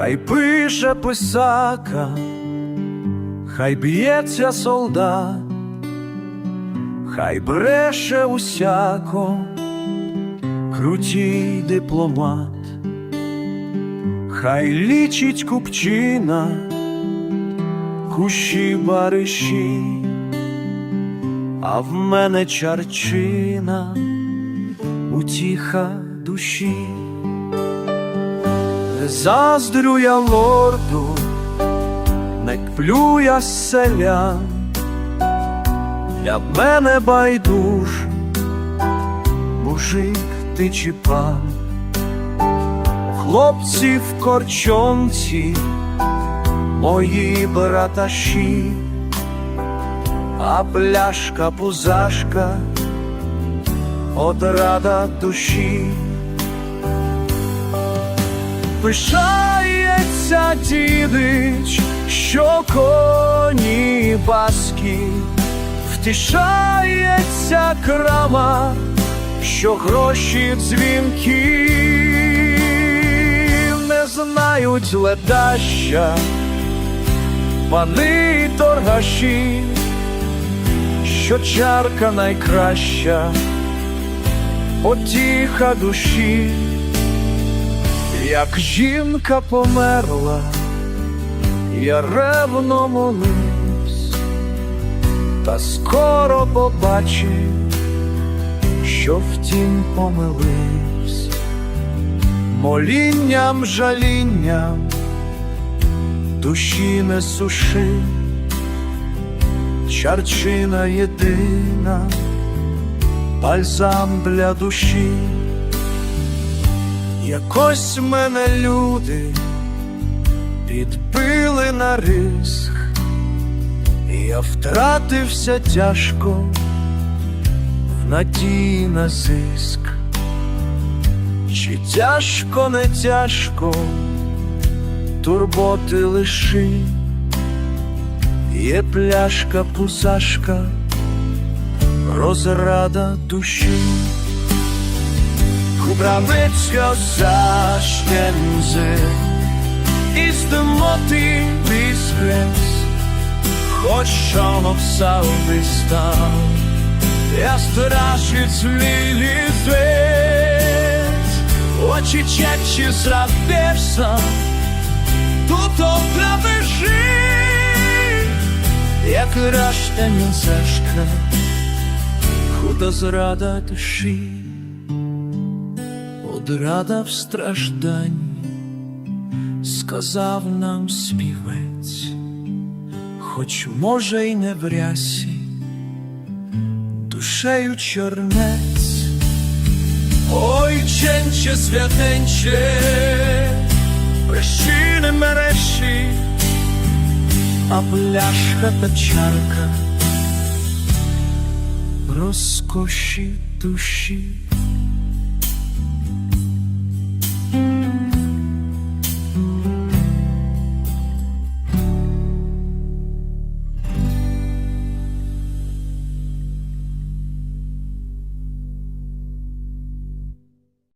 Хай пише писака, хай б'ється солдат, хай бреше усяко, крутій дипломат, хай лічить купчина, кущі бариші, а в мене чарчина, утіха душі. Заздрю я лорду, не кплю я селян, для мене байдуж, мужик ти чи пан, хлопці в корчонці, мої браташі, а пляшка пузашка, одрада душі. Пишається дідич, що коні баскі, втішається крама, що гроші дзвінки не знають ледаща, пани торгаші, що чарка найкраща, потіха душі. Як жінка померла, я ревно молився, та скоро побачив, що втім помилився, молінням, жалінням душі не суши, чарчина єдина, бальзам для душі. Якось мене люди підбили на риск, я втратився тяжко в надії на зиск. Чи тяжко, не тяжко, турботи лиши, є пляшка, пусашка, розрада душі. Kubrawecko zaszczędzy i zdymoty wyskres, choć on obsały stał, ja straszyc lili zwet, oči cieci zrabiersa, tu to prawy żyj, jak raszten zeszkę, chuda zrada duszy. Одрада в стражданні, сказав нам співець, хоч може й не в рясі, душею чорнець, ой, ченче святенче, прощи не мереші, а пляшка та чарка розкоші душі.